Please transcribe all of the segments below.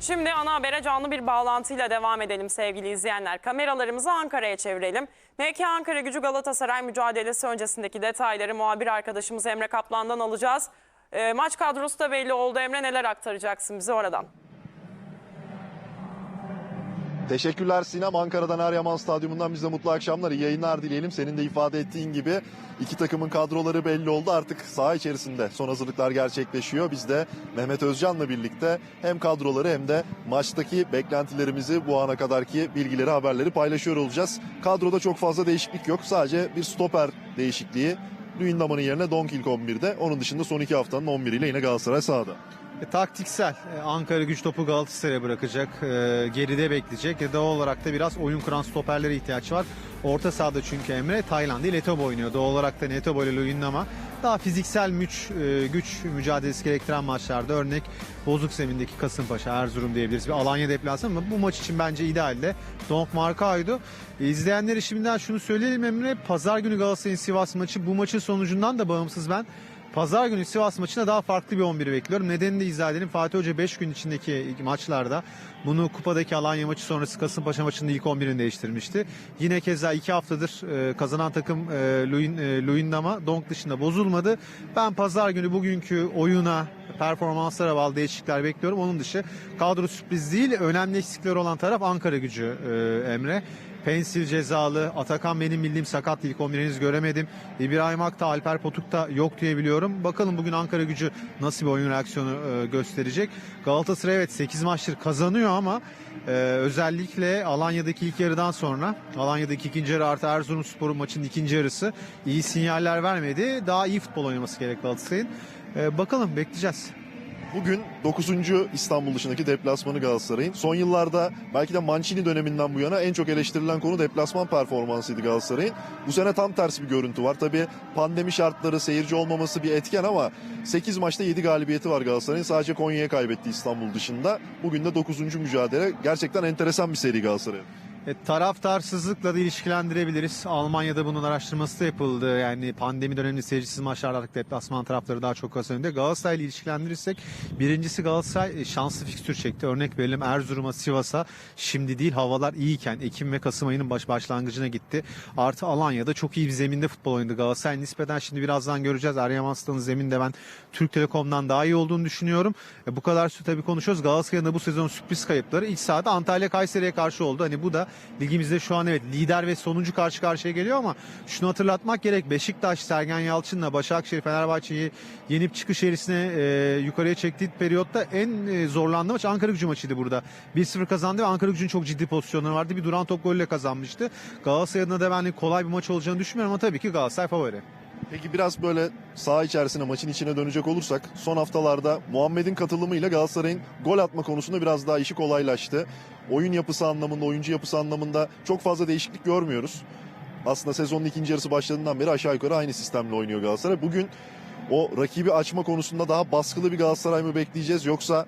Şimdi ana habere canlı bir bağlantıyla devam edelim sevgili izleyenler. Kameralarımızı Ankara'ya çevirelim. MK Ankara gücü Galatasaray mücadelesi öncesindeki detayları muhabir arkadaşımız Emre Kaplan'dan alacağız. Ee, maç kadrosu da belli oldu. Emre neler aktaracaksın bize oradan? Teşekkürler Sinem. Ankara'dan Eryaman Stadyumundan bize mutlu akşamlar, iyi yayınlar dileyelim. Senin de ifade ettiğin gibi iki takımın kadroları belli oldu. Artık saha içerisinde son hazırlıklar gerçekleşiyor. Biz de Mehmet Özcan'la birlikte hem kadroları hem de maçtaki beklentilerimizi bu ana kadarki bilgileri, haberleri paylaşıyor olacağız. Kadroda çok fazla değişiklik yok. Sadece bir stoper değişikliği. Luyendama'nın yerine Donkilk 11'de. Onun dışında son iki haftanın 11'iyle yine Galatasaray sahada. E, taktiksel. E, Ankara güç topu Galatasaray'a bırakacak. E, geride bekleyecek. E, doğal olarak da biraz oyun kuran stoperlere ihtiyaç var. Orta sahada çünkü Emre Tayland değil Etobo oynuyor. Doğal olarak da Netobo ile Luyendama daha fiziksel müç, e, güç mücadelesi gerektiren maçlarda örnek bozuk zemindeki Kasımpaşa, Erzurum diyebiliriz. Bir Alanya deplasmanı ama bu maç için bence idealde Donk Marka'ydı. E, izleyenlere şimdiden şunu söyleyelim Emre. Pazar günü Galatasaray'ın Sivas maçı bu maçın sonucundan da bağımsız ben Pazar günü Sivas maçına daha farklı bir 11 bekliyorum. Nedenini de izah edelim. Fatih Hoca 5 gün içindeki maçlarda bunu kupadaki Alanya maçı sonrası Kasımpaşa maçında ilk 11'ini değiştirmişti. Yine keza 2 haftadır e, kazanan takım e, Luyendama Donk dışında bozulmadı. Ben pazar günü bugünkü oyuna performanslara bağlı değişiklikler bekliyorum. Onun dışı kadro sürpriz değil. Önemli eksikleri olan taraf Ankara gücü e, Emre. Pensil cezalı, Atakan benim bildiğim sakat ilk 11'i henüz göremedim. İbrahim Akta, Alper Potuk da yok diye biliyorum. Bakalım bugün Ankara gücü nasıl bir oyun reaksiyonu e, gösterecek. Galatasaray evet 8 maçtır kazanıyor ama e, özellikle Alanya'daki ilk yarıdan sonra Alanya'daki ikinci yarı artı Erzurumspor'un maçının ikinci yarısı iyi sinyaller vermedi. Daha iyi futbol oynaması gerek Galatasaray'ın. E, bakalım bekleyeceğiz. Bugün 9. İstanbul dışındaki deplasmanı Galatasaray'ın. Son yıllarda belki de Mancini döneminden bu yana en çok eleştirilen konu deplasman performansıydı Galatasaray'ın. Bu sene tam tersi bir görüntü var. Tabii pandemi şartları, seyirci olmaması bir etken ama 8 maçta 7 galibiyeti var Galatasaray'ın. Sadece Konya'ya kaybetti İstanbul dışında. Bugün de 9. mücadele. Gerçekten enteresan bir seri Galatasaray'ın. E, taraftarsızlıkla da ilişkilendirebiliriz. Almanya'da bunun araştırması da yapıldı. Yani pandemi döneminde seyircisiz maçlarda artık deplasman tarafları daha çok kazanıyor. Galatasaray ile ilişkilendirirsek birincisi Galatasaray e, şanslı fikstür çekti. Örnek verelim Erzurum'a, Sivas'a şimdi değil havalar iyiyken Ekim ve Kasım ayının baş başlangıcına gitti. Artı Alanya'da çok iyi bir zeminde futbol oynadı Galatasaray. Nispeten şimdi birazdan göreceğiz. Eryaman Stadı'nın zeminde ben Türk Telekom'dan daha iyi olduğunu düşünüyorum. E, bu kadar tabii konuşuyoruz. Galatasaray'ın da bu sezon sürpriz kayıpları ilk sahada Antalya Kayseri'ye karşı oldu. Hani bu da ligimizde şu an evet lider ve sonuncu karşı karşıya geliyor ama şunu hatırlatmak gerek. Beşiktaş, Sergen Yalçın'la Başakşehir, Fenerbahçe'yi yenip çıkış eğrisine e, yukarıya çektiği periyotta en e, zorlandığı maç Ankara gücü maçıydı burada. 1-0 kazandı ve Ankara gücünün çok ciddi pozisyonları vardı. Bir duran top golle kazanmıştı. Galatasaray adına da ben kolay bir maç olacağını düşünmüyorum ama tabii ki Galatasaray favori. Peki biraz böyle saha içerisine, maçın içine dönecek olursak son haftalarda Muhammed'in katılımıyla Galatasaray'ın gol atma konusunda biraz daha işi kolaylaştı. Oyun yapısı anlamında, oyuncu yapısı anlamında çok fazla değişiklik görmüyoruz. Aslında sezonun ikinci yarısı başladığından beri aşağı yukarı aynı sistemle oynuyor Galatasaray. Bugün o rakibi açma konusunda daha baskılı bir Galatasaray mı bekleyeceğiz yoksa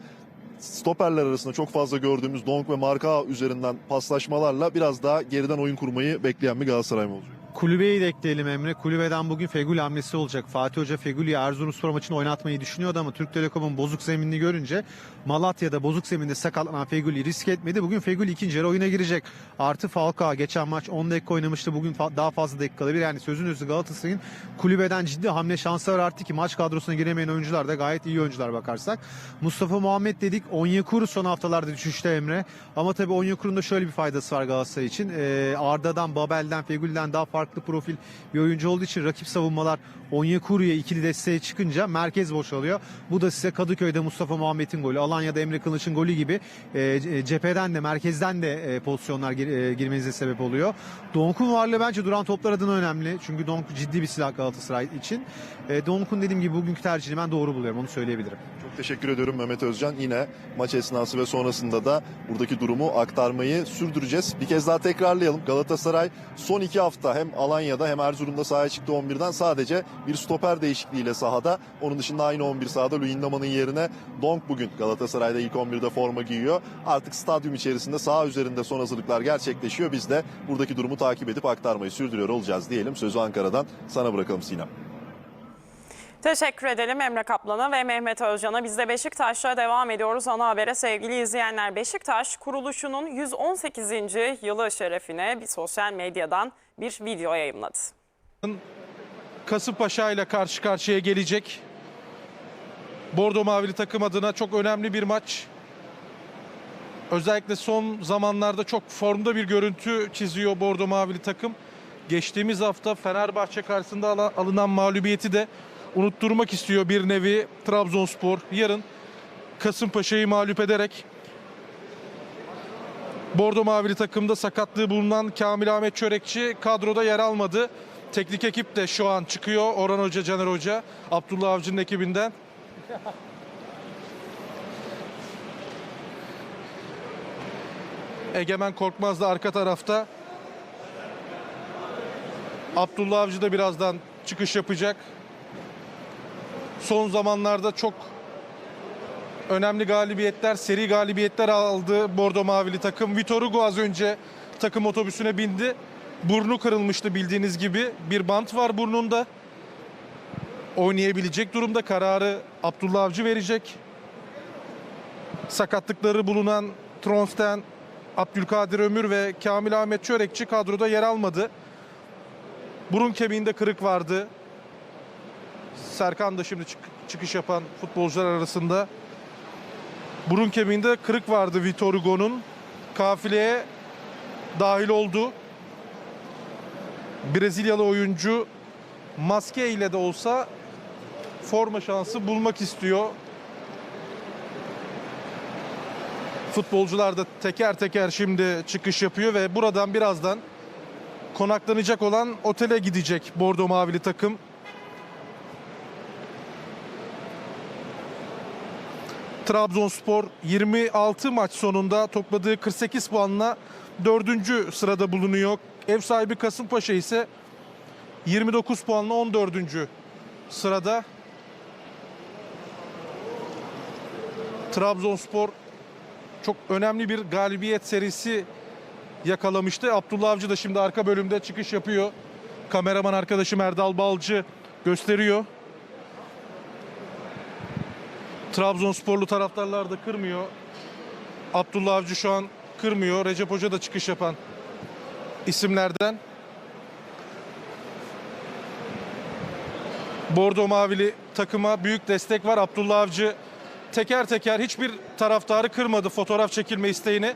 stoperler arasında çok fazla gördüğümüz Donk ve Marka üzerinden paslaşmalarla biraz daha geriden oyun kurmayı bekleyen bir Galatasaray mı olacak? Kulübeyi de ekleyelim Emre. Kulübeden bugün Feguli hamlesi olacak. Fatih Hoca Feguli'yi Erzurumspor maçını oynatmayı düşünüyordu ama Türk Telekom'un bozuk zeminini görünce Malatya'da bozuk zeminde sakatlanan Feguli risk etmedi. Bugün Feguli ikinci yarı oyuna girecek. Artı Falcao geçen maç 10 dakika oynamıştı. Bugün fa- daha fazla dakika alabilir. Yani sözün özü Galatasaray'ın kulübeden ciddi hamle şansı var arttı ki maç kadrosuna giremeyen oyuncular da gayet iyi oyuncular bakarsak. Mustafa Muhammed dedik. Onyekuru son haftalarda düşüşte Emre. Ama tabii Onyekuru'nun da şöyle bir faydası var Galatasaray için. Ee, Arda'dan, Babel'den, Fegül'den daha farklı profil bir oyuncu olduğu için rakip savunmalar Onyekuru'ya ikili desteğe çıkınca merkez boşalıyor. Bu da size Kadıköy'de Mustafa Muhammed'in golü, Alanya'da Emre Kılıç'ın golü gibi e, cepheden de merkezden de e, pozisyonlar gir, e, girmenize sebep oluyor. Donk'un varlığı bence duran toplar adına önemli. Çünkü Donk ciddi bir silah Galatasaray için. E, Donk'un dediğim gibi bugünkü tercihini ben doğru buluyorum. Onu söyleyebilirim. Çok teşekkür ediyorum Mehmet Özcan. Yine maç esnası ve sonrasında da buradaki durumu aktarmayı sürdüreceğiz. Bir kez daha tekrarlayalım. Galatasaray son iki hafta hem Alanya'da hem Erzurum'da sahaya çıktı 11'den sadece bir stoper değişikliğiyle sahada. Onun dışında aynı 11 sahada Luyendama'nın yerine Donk bugün Galatasaray'da ilk 11'de forma giyiyor. Artık stadyum içerisinde saha üzerinde son hazırlıklar gerçekleşiyor. Biz de buradaki durumu takip edip aktarmayı sürdürüyor olacağız diyelim. Sözü Ankara'dan sana bırakalım Sinem. Teşekkür edelim Emre Kaplan'a ve Mehmet Özcan'a. Biz de Beşiktaş'la devam ediyoruz ana habere sevgili izleyenler. Beşiktaş kuruluşunun 118. yılı şerefine bir sosyal medyadan bir video yayımladı. Kasımpaşa ile karşı karşıya gelecek. Bordo Mavili takım adına çok önemli bir maç. Özellikle son zamanlarda çok formda bir görüntü çiziyor Bordo Mavili takım. Geçtiğimiz hafta Fenerbahçe karşısında alınan mağlubiyeti de unutturmak istiyor bir nevi Trabzonspor. Yarın Kasımpaşa'yı mağlup ederek Bordo Mavili takımda sakatlığı bulunan Kamil Ahmet Çörekçi kadroda yer almadı. Teknik ekip de şu an çıkıyor. Orhan Hoca, Caner Hoca, Abdullah Avcı'nın ekibinden. Egemen Korkmaz da arka tarafta. Abdullah Avcı da birazdan çıkış yapacak. Son zamanlarda çok önemli galibiyetler, seri galibiyetler aldı Bordo Mavili takım. Vitor Hugo az önce takım otobüsüne bindi. Burnu kırılmıştı bildiğiniz gibi. Bir bant var burnunda. Oynayabilecek durumda kararı Abdullah Avcı verecek. Sakatlıkları bulunan Tronsten, Abdülkadir Ömür ve Kamil Ahmet Çörekçi kadroda yer almadı. Burun kemiğinde kırık vardı. Serkan da şimdi çık- çıkış yapan futbolcular arasında. Burun kemiğinde kırık vardı Vitor Hugo'nun. Kafileye dahil oldu. Brezilyalı oyuncu maske ile de olsa forma şansı bulmak istiyor. Futbolcular da teker teker şimdi çıkış yapıyor ve buradan birazdan konaklanacak olan otele gidecek Bordo Mavili takım. Trabzonspor 26 maç sonunda topladığı 48 puanla 4. sırada bulunuyor. Ev sahibi Kasımpaşa ise 29 puanla 14. sırada. Trabzonspor çok önemli bir galibiyet serisi yakalamıştı. Abdullah Avcı da şimdi arka bölümde çıkış yapıyor. Kameraman arkadaşım Erdal Balcı gösteriyor. Trabzonsporlu taraftarlar da kırmıyor. Abdullah Avcı şu an kırmıyor. Recep Hoca da çıkış yapan isimlerden. Bordo Mavili takıma büyük destek var. Abdullah Avcı teker teker hiçbir taraftarı kırmadı fotoğraf çekilme isteğini.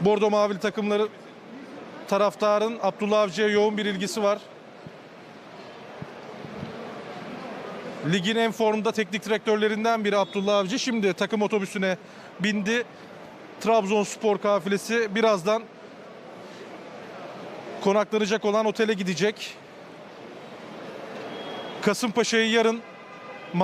Bordo Mavili takımları taraftarın Abdullah Avcı'ya yoğun bir ilgisi var. Ligin en formda teknik direktörlerinden biri Abdullah Avcı. Şimdi takım otobüsüne bindi. Trabzonspor kafilesi birazdan konaklanacak olan otele gidecek. Kasımpaşa'yı yarın